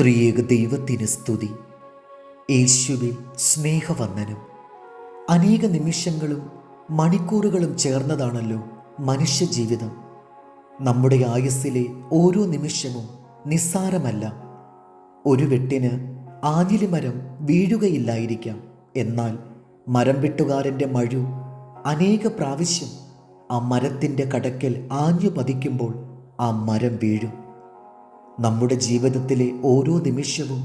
ത്രിയേക ദൈവത്തിന് സ്തുതി. യേശുവിൽ സ്നേഹവന്ദനം. അനേക നിമിഷങ്ങളും മണിക്കൂറുകളും ചേർന്നതാണല്ലോ മനുഷ്യജീവിതം. നമ്മുടെ ആയുസ്സിലെ ഓരോ നിമിഷവും നിസ്സാരമല്ല. ഒരു വെട്ടിന് ആഞ്ഞിലി മരം വീഴുകയില്ലായിരിക്കാം. എന്നാൽ മരം വെട്ടുകാരന്റെ മഴു അനേക പ്രാവശ്യം ആ മരത്തിന്റെ കടക്കൽ ആഞ്ഞു പതിക്കുമ്പോൾ ആ മരം വീഴും. നമ്മുടെ ജീവിതത്തിലെ ഓരോ നിമിഷവും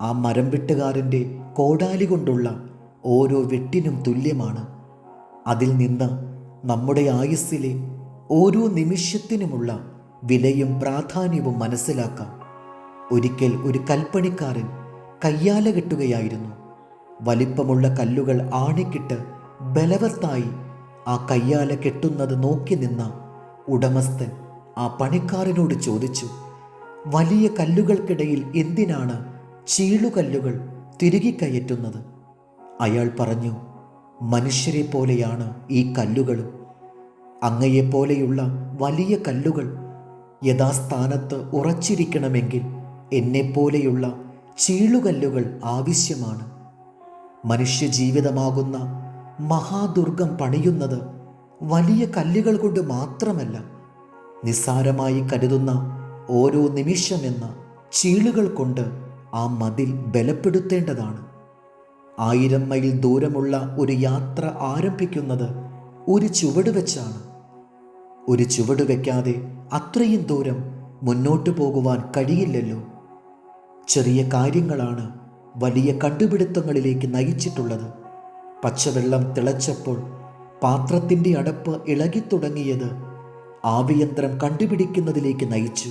ആ മരം വെട്ടുകാരന്റെ കോടാലി കൊണ്ടുള്ള ഓരോ വെട്ടിനും തുല്യമാണ്. അതിൽ നിന്ന് നമ്മുടെ ആയുസ്സിലെ ഓരോ നിമിഷത്തിനുമുള്ള വിലയും പ്രാധാന്യവും മനസ്സിലാക്കാം. ഒരിക്കൽ ഒരു കൽപ്പണിക്കാരൻ കയ്യാല കെട്ടുകയായിരുന്നു. വലിപ്പമുള്ള കല്ലുകൾ ആണിക്കിട്ട് ബലവത്തായി ആ കയ്യാല കെട്ടുന്നത് നോക്കി നിന്ന ഉടമസ്ഥൻ ആ പണിക്കാരനോട് ചോദിച്ചു വലിയ കല്ലുകൾക്കിടയിൽ എന്തിനാണ് ചീളുകല്ലുകൾ തിരുകിക്കയറ്റുന്നത്? അയാൾ പറഞ്ഞു മനുഷ്യരെ പോലെയാണ് ഈ കല്ലുകളും. അങ്ങയെപ്പോലെയുള്ള വലിയ കല്ലുകൾ യഥാസ്ഥാനത്ത് ഉറച്ചിരിക്കണമെങ്കിൽ എന്നെപ്പോലെയുള്ള ചീളുകല്ലുകൾ ആവശ്യമാണ്. മനുഷ്യജീവിതമാകുന്ന മഹാദുർഗം പണിയുന്നത് വലിയ കല്ലുകൾ കൊണ്ട് മാത്രമല്ല നിസ്സാരമായി കരുതുന്ന ഓരോ നിമിഷമെന്ന ചീളുകൾ കൊണ്ട് ആ മതിൽ ബലപ്പെടുത്തേണ്ടതാണ്. ആയിരം മൈൽ ദൂരമുള്ള ഒരു യാത്ര ആരംഭിക്കുന്നത് ഒരു ചുവട് വെച്ചാണ്. ഒരു ചുവട് വെക്കാതെ അത്രയും ദൂരം മുന്നോട്ടു പോകുവാൻ കഴിയില്ലല്ലോ. ചെറിയ കാര്യങ്ങളാണ് വലിയ കണ്ടുപിടുത്തങ്ങളിലേക്ക് നയിച്ചിട്ടുള്ളത്. പച്ചവെള്ളം തിളച്ചപ്പോൾ പാത്രത്തിന്റെ അടപ്പ് ഇളകിത്തുടങ്ങിയത് ആവിയന്ത്രം കണ്ടുപിടിക്കുന്നതിലേക്ക് നയിച്ചു.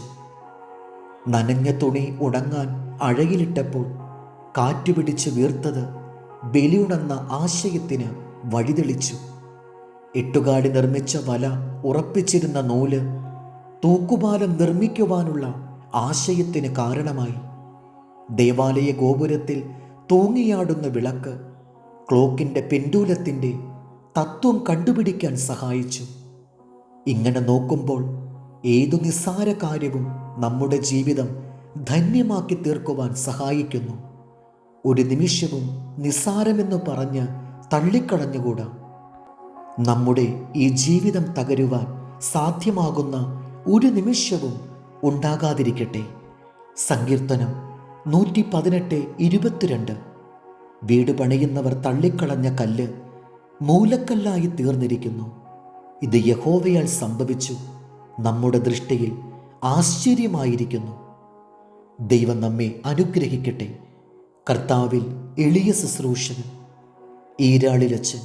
നനഞ്ഞ തുണി ഉണങ്ങാൻ കാറ്റു കാറ്റുപിടിച്ച് വീർത്തത് ബലിയുണെന്ന ആശയത്തിന് വഴിതെളിച്ചു. എട്ടുകാടി നിർമ്മിച്ച വല ഉറപ്പിച്ചിരുന്ന നൂൽ തൂക്കുപാലം നിർമ്മിക്കുവാനുള്ള ആശയത്തിന് കാരണമായി. ദേവാലയ ഗോപുരത്തിൽ തൂങ്ങിയാടുന്ന വിളക്ക് ക്ലോക്കിന്റെ പെൻഡൂലത്തിന്റെ തത്വം കണ്ടുപിടിക്കാൻ സഹായിച്ചു. ഇങ്ങനെ നോക്കുമ്പോൾ ഏതു നിസ്സാര കാര്യവും നമ്മുടെ ജീവിതം ധന്യമാക്കി തീർക്കുവാൻ സഹായിക്കുന്നു. ഒരു നിമിഷവും നിസ്സാരമെന്ന് പറഞ്ഞ് തള്ളിക്കളഞ്ഞുകൂടാ? നമ്മുടെ ഈ ജീവിതം തകരുവാൻ സാധ്യമാകുന്ന ഒരു നിമിഷവും ഉണ്ടാകാതിരിക്കട്ടെ. സങ്കീർത്തനം നൂറ്റി പതിനെട്ട് ഇരുപത്തിരണ്ട്. വീട് പണിയുന്നവർ തള്ളിക്കളഞ്ഞ കല്ല് മൂലക്കല്ലായി തീർന്നിരിക്കുന്നു. ഇത് യഹോവയാൽ സംഭവിച്ചു. നമ്മുടെ ദൃഷ്ടിയിൽ ആശ്ചര്യമായിരിക്കുന്നു. ദൈവം നമ്മെ അനുഗ്രഹിക്കട്ടെ. കർത്താവിൽ എളിയ ശുശ്രൂഷകൻ ഈരാളിലച്ചൻ